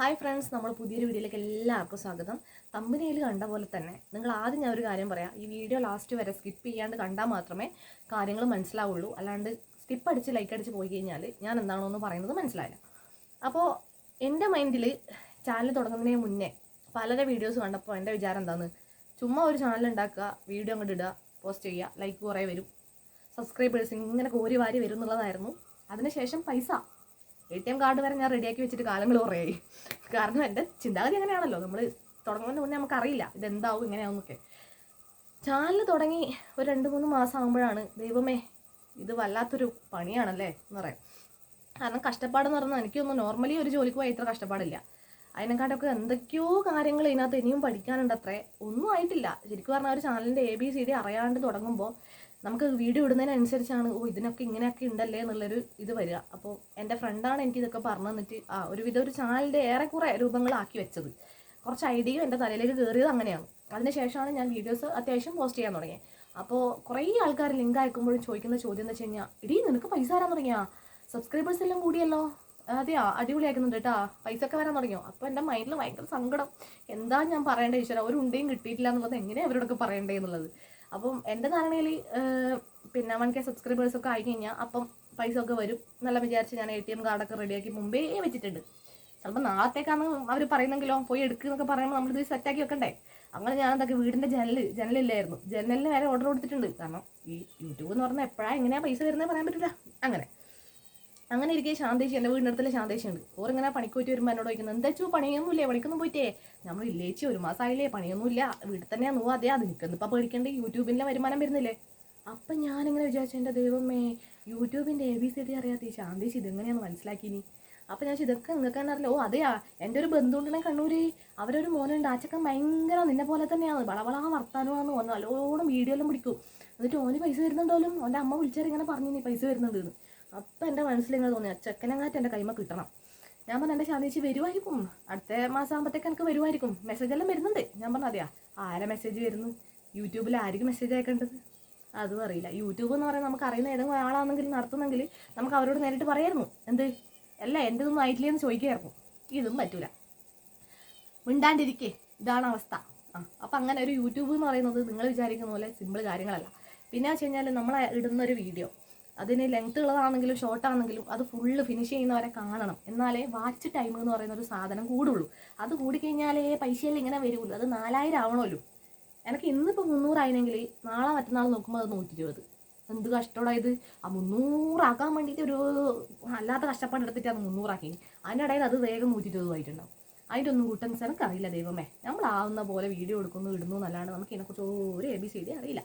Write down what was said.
Hi friends നമ്മൾ പുതിയൊരു വീഡിയോയിലേക്ക് എല്ലാവർക്കും സ്വാഗതം. തമ്പനിയിൽ കണ്ട പോലെ തന്നെ നിങ്ങൾ ആദ്യം ഞാൻ ഒരു കാര്യം പറയാം. ഈ വീഡിയോ ലാസ്റ്റ് വരെ സ്കിപ്പ് ചെയ്യാണ്ട് കണ്ടാൽ മാത്രമേ കാര്യങ്ങൾ മനസ്സിലാവുള്ളൂ. അല്ലാണ്ട് സ്കിപ്പ് അടിച്ച് ലൈക്ക് അടിച്ച് പോയി കഴിഞ്ഞാൽ ഞാൻ എന്താണോ എന്ന് പറയുന്നത് മനസ്സിലായില്ല അപ്പോൾ എന്റെ മൈൻഡിൽ ചാനൽ തുടങ്ങുന്നതിന് മുന്നേ പലരെ വീഡിയോസ് കണ്ടപ്പോൾ എന്റെ വിചാരം എന്താണ്? ചുമ്മാ ഒരു ചാനൽ ഉണ്ടാക്കുക വീഡിയോ അങ്ങോട്ട് ഇടുക പോസ്റ്റ് ചെയ്യുക ലൈക്ക് കുറേ വരും. സബ്സ്ക്രൈബേഴ്സ് ഇങ്ങനെ കോരി വാരി വരും എന്നുള്ളതായിരുന്നു. അതിനുശേഷം പൈസ എ ടി എം കാർഡ് വരെ ഞാൻ റെഡിയാക്കി വെച്ചിട്ട് കാലങ്ങൾ കുറേയായി കാരണം എന്റെ ചിന്താഗതി അങ്ങനെയാണല്ലോ. നമ്മൾ തുടങ്ങുന്നതിന് മുന്നേ നമുക്കറിയില്ല ഇതെന്താവും ഇങ്ങനെയാവുന്നൊക്കെ. ചാനൽ തുടങ്ങി ഒരു രണ്ട് മൂന്ന് മാസം ആകുമ്പോഴാണ് ദൈവമേ ഇത് വല്ലാത്തൊരു പണിയാണല്ലേ എന്ന് പറയാം. കാരണം കഷ്ടപ്പാടെന്ന് പറഞ്ഞാൽ എനിക്കൊന്നും നോർമലി ഒരു ജോലിക്ക് പോയി ഇത്ര കഷ്ടപ്പാടില്ല. അതിനെക്കാട്ടൊക്കെ എന്തൊക്കെയോ കാര്യങ്ങൾ ഇതിനകത്ത് ഇനിയും പഠിക്കാനുണ്ട് അത്രേ. ഒന്നും ആയിട്ടില്ല. ശരിക്കും പറഞ്ഞാൽ ഒരു ചാനലിന്റെ എ ബി സി ഡി അറിയാണ്ട് തുടങ്ങുമ്പോൾ നമുക്ക് വീഡിയോ ഇടുന്നതിനനുസരിച്ചാണ് ഓ ഇതിനൊക്കെ ഇങ്ങനെയൊക്കെ ഉണ്ടല്ലേ എന്നുള്ളൊരു ഇത് വരിക. അപ്പോൾ എന്റെ ഫ്രണ്ടാണ് എനിക്ക് ഇതൊക്കെ പറഞ്ഞു തന്നിട്ട് ആ ഒരുവിധം ഒരു ചാനലിന്റെ ഏറെക്കുറെ രൂപങ്ങളാക്കി വെച്ചത്. കുറച്ച് ഐഡിയയും എന്റെ തലയിലേക്ക് കയറിയത് അങ്ങനെയാണ്. അതിനുശേഷമാണ് ഞാൻ വീഡിയോസ് അത്യാവശ്യം പോസ്റ്റ് ചെയ്യാൻ തുടങ്ങിയത് അപ്പോൾ കുറേ ആൾക്കാർ ലിങ്ക് അയക്കുമ്പോഴും ചോദിക്കുന്ന ചോദ്യം എന്ന് വെച്ച് കഴിഞ്ഞാൽ ഇടീ നിനക്ക് പൈസ വരാൻ തുടങ്ങിയാ? സബ്സ്ക്രൈബേഴ്സ് എല്ലാം കൂടിയല്ലോ. അതെയാ അടിപൊളിയാക്കുന്നുണ്ട് കേട്ടാ പൈസ ഒക്കെ വരാൻ തുടങ്ങിയോ? അപ്പോൾ എന്റെ മൈൻഡിൽ ഭയങ്കര സങ്കടം. എന്താ ഞാൻ പറയേണ്ടത് ഈശ്വര ഒരു ഉണ്ടയും കിട്ടിയിട്ടില്ല എന്നുള്ളത് എങ്ങനെയാണ് അവരോടൊക്കെ പറയേണ്ടത് എന്നുള്ളത്? അപ്പം എന്റെ ധാരണയിൽ പിന്നെ വൺ കെ സബ്സ്ക്രൈബേഴ്സ് ഒക്കെ ആയി കഴിഞ്ഞാൽ അപ്പം പൈസ ഒക്കെ വരും നല്ല വിചാരിച്ച് ഞാൻ എ ടി എം കാർഡൊക്കെ റെഡിയാക്കി മുമ്പേ വെച്ചിട്ടുണ്ട്. ചിലപ്പോൾ നാളത്തേക്കാണ് അവർ പറയുന്നെങ്കിലോ പോയി എടുക്കുന്നൊക്കെ പറയുമ്പോൾ നമ്മളിത് സെറ്റാക്കി വെക്കണ്ടേ? അങ്ങനെ ഞാൻ എന്തൊക്കെ വീടിന്റെ ജനൽ ജനലില്ലായിരുന്നു. ജനലിന് വരെ ഓർഡർ കൊടുത്തിട്ടുണ്ട്. കാരണം ഈ യൂട്യൂബ് എന്ന് പറഞ്ഞാൽ എപ്പോഴാണ് എങ്ങനെയാണ് പൈസ വരുന്നത് പറയാൻ പറ്റില്ല അങ്ങനെ. അങ്ങനെ ഇരിക്കെ ശാന്തേശി എന്റെ വീടിനടുത്തുള്ള ശാന്തേശി ഉണ്ട് ഓറിങ്ങനെ പണിക്കോറ്റി വരുമ്പോൾ എന്നോട് ചോദിക്കുന്നത് എന്താ പണിയൊന്നുമില്ലേ? പണിക്കൊന്നും പോയിട്ടേ? നമ്മൾ ഇല്ലേച്ചി ഒരു മാസമായില്ലേ പണിയൊന്നുമില്ല. വീട്ടിൽ തന്നെ നോവാ അതെ അത് നിൽക്കുന്നിപ്പോൾ പേടിക്കേണ്ട? യൂട്യൂബിന്റെ വരുമാനം വരുന്നില്ലേ? അപ്പം ഞാനിങ്ങനെ വിചാരിച്ചു എന്റെ ദൈവമേ യൂട്യൂബിന്റെ എ ബി സി ഡി അറിയാത്ത ഈ ശാന്തേശി ഇതെങ്ങനെയാണ് മനസ്സിലാക്കിനി. അപ്പം ഞാൻ ഇതൊക്കെ നിങ്ങൾക്ക് അറിയില്ല. ഓ അതെയാ? എന്റെ ഒരു ബന്ധുണ്ടെന്നെ കണ്ണൂര്. അവരൊരു മോനുണ്ട്. ആ ഭയങ്കര നിന്നെ പോലെ തന്നെയാണ്. വളവള വർത്താനമാണെന്ന് പറഞ്ഞു നല്ലോണം വീഡിയോ എല്ലാം പിടിക്കും. എന്നിട്ട് ഓന് പൈസ വരുന്നുണ്ടോലും? ഓന്റെ അമ്മ വിളിച്ചാൽ ഇങ്ങനെ പറഞ്ഞു നീ പൈസ വരുന്നുണ്ട് അപ്പം എന്റെ മനസ്സിൽ ഇങ്ങനെ തോന്നി ചെക്കനങ്ങാറ്റ് എന്റെ കൈമ കിട്ടണം. ഞാൻ പറഞ്ഞു എന്റെ ശാന്തി ചേച്ചി വരുമായിരിക്കും അടുത്ത മാസം ആകുമ്പോഴത്തേക്ക് എനിക്ക് വരുമായിരിക്കും മെസ്സേജ് എല്ലാം വരുന്നുണ്ട്. ഞാൻ പറഞ്ഞു അതെയാ? ആരെ മെസ്സേജ് വരുന്നു? യൂട്യൂബിൽ ആർക്ക് മെസ്സേജ് അയക്കേണ്ടത്? അതും അറിയില്ല. യൂട്യൂബ് എന്ന് പറയുന്നത് നമുക്ക് അറിയുന്ന ഏതെങ്കിലും ആളാണെങ്കിൽ നടത്തുന്നെങ്കിൽ നമുക്ക് അവരോട് നേരിട്ട് പറയായിരുന്നു. എന്ത്? അല്ല എന്റെ ഇതൊന്നും ആയിട്ടില്ലേ എന്ന് ചോദിക്കുമായിരുന്നു ഇതും പറ്റൂല. മിണ്ടാണ്ടിരിക്കേ. ഇതാണ് അവസ്ഥ. ആ അപ്പം അങ്ങനെ ഒരു യൂട്യൂബ് എന്ന് പറയുന്നത് നിങ്ങൾ വിചാരിക്കുന്ന പോലെ സിമ്പിൾ കാര്യങ്ങളല്ല. പിന്നെ വെച്ച് കഴിഞ്ഞാൽ നമ്മൾ ഇടുന്ന ഒരു വീഡിയോ അതിന് ലെങ്ത് ഉള്ളതാണെങ്കിലും ഷോർട്ട് ആണെങ്കിലും അത് ഫുള്ള് ഫിനിഷ് ചെയ്യുന്നവരെ കാണണം. എന്നാലേ വാച്ച് ടൈം എന്ന് പറയുന്ന ഒരു സാധനം കൂടുള്ളൂ. അത് കൂടിക്കഴിഞ്ഞാലേ പൈസയിൽ ഇങ്ങനെ വരുള്ളൂ. അത് നാലായിരം ആവണമല്ലോ. എനിക്ക് ഇന്നിപ്പോൾ മുന്നൂറായിരുന്നെങ്കിൽ നാളെ മറ്റന്നാൾ നോക്കുമ്പോൾ അത് നൂറ്റി ഇരുപത് എന്ത് കഷ്ടമുള്ളത് ആ മുന്നൂറാക്കാൻ വേണ്ടിയിട്ട് ഒരു അല്ലാത്ത കഷ്ടപ്പാട് എടുത്തിട്ടാണ് മുന്നൂറാക്കി അതിന്റെ ഇടയിൽ അത് വേഗം നൂറ്റി ഇരുപത് ആയിട്ടുണ്ടാവും. അതിന്റെ ഒന്നും കൂട്ടൻസ് എനിക്കറിയില്ല ദൈവമേ. നമ്മളാവുന്ന പോലെ വീഡിയോ എടുക്കുന്നു ഇടുന്നു എന്നല്ലാണ്ട് നമുക്ക് ഇതിനെക്കുറിച്ച് ഒരു എ ബി സി ഡി അറിയില്ല.